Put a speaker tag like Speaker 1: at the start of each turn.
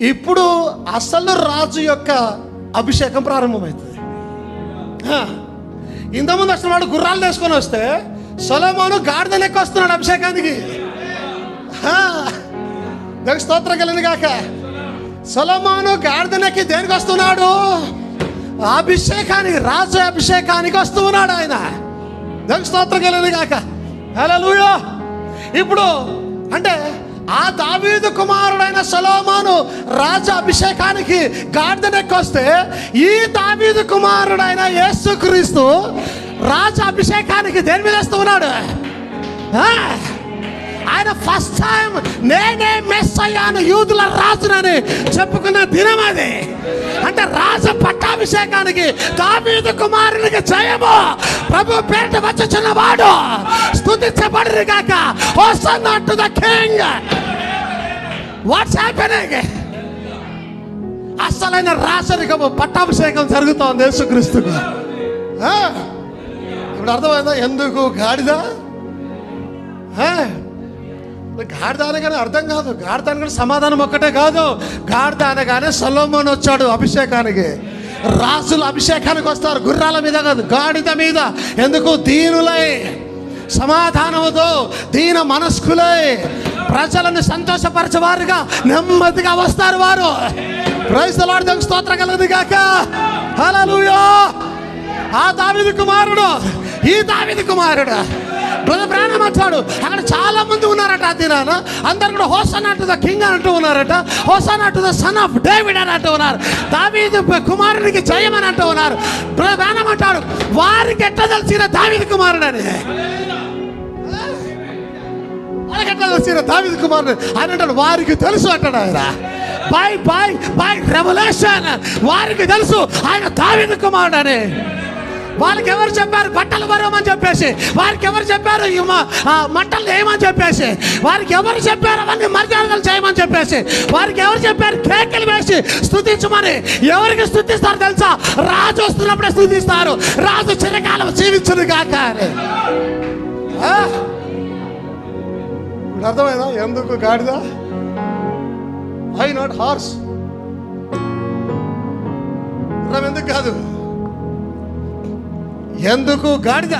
Speaker 1: ఇప్పుడు అసలు రాజు యొక్క అభిషేకం ప్రారంభమవుతుంది. ఇంతకుముందు వచ్చిన వాడు గుర్రాలు తీసుకొని వస్తే సొలమోను గాడిద లెక్క వస్తున్నాడు అభిషేకానికి దానికి స్తోత్రం కలిగింది కాక. సొలమోను గాడిదనెక్కి దేనికి వస్తున్నాడు? అభిషేకానికి రాజు అభిషేకానికి వస్తూ ఉన్నాడు ఆయన. దానికి స్తోత్రం కలిగింది కాక. లూయో ఇప్పుడు అంటే ఆ దావీదు కుమారుడైన సలోమాను రాజ అభిషేకానికి గాడిదనెక్కి వస్తే ఈ దావీదు కుమారుడైన యేసుక్రీస్తు రాజ అభిషేకానికి దేని మీద వేస్తూ ఉన్నాడు? ఆయన ఫస్ట్ టైం నేనే మెస్ అయ్యాను యూదుల రాజునని చెప్పుకున్న దినం అది. అంటే రాజు పట్టాభిషేకానికి దావీదు కుమారునికి జయము. ప్రభు పేట వచ్చుచున్న వాడు గాక కాక to the king what's happening అసలైన రాసరికము పట్టాభిషేకం జరుగుతోంది యేసుక్రీస్తుకు ఇప్పుడు అర్థమైందా? ఎందుకు? గాడిద? గాడిద అనగానే అర్థం కాదు. గాడిద అనగానే సమాధానం ఒక్కటే కాదు. గాడిద అనగానే సొలోమోన్ వచ్చాడు అభిషేకానికి. రాజులు అభిషేకానికి వస్తారు. గుర్రాల మీద కాదు. గాడిద మీద. ఎందుకు? దీనులై. సమాధానముతో దీన మనస్కులై ప్రజలను సంతోషపరచేవారుగా నెమ్మదిగా వస్తారు వారు. ప్రైస్తలాడు స్తోత్ర కలదు కాక హల్లెలూయా ఆ దావిది కుమారుడు ఈ దావిది కుమారుడు. బ్రదర్ ప్రాణం అంటాడు అక్కడ చాలా మంది ఉన్నారట ఆ దినాన. అందరు కూడా హోసన్ అంటు ద కింగ్ అంటూ ఉన్నారట. హోసన్ అంటు ద సన్ ఆఫ్ డేవిడ్ అని అంటూ ఉన్నారు. దావీదు కుమారునికి జయం అని అంటూ ఉన్నారు. బ్రదర్ ప్రాణం అంటాడు వారికి ఎట్లా తెలిసిన దావీదు కుమారుడు అని వారికి ఎట్లా తెలిసిన దావీదు కుమారుడు అని అంటాడు వారికి తెలుసు అంటాడు ఆయన. By by by revolution. వారికి తెలుసు ఆయన దావీదు కుమారుడు అని వాళ్ళకి ఎవరు చెప్పారు? బట్టలు వరమని చెప్పేసి. వారికి ఎవరు చెప్పారు ఈ మంటలు చేయమని చెప్పేసి. వారికి ఎవరు చెప్పారు? అవన్నీ మర్యాదలు చేయమని చెప్పేసి. వారికి ఎవరు చెప్పారు? కేకలు వేసి స్థుతించమని. ఎవరికి స్థుతిస్తారు తెలుసా? రాజు వస్తున్నప్పుడే స్థుతిస్తారు. రాజు చిరకాలం జీవించును కాక అని. అర్థమైందా? ఎందుకు గాడిద? ఐ నాట్ హార్స్ ఎందుకు కాదు? ఎందుకు గాడిద?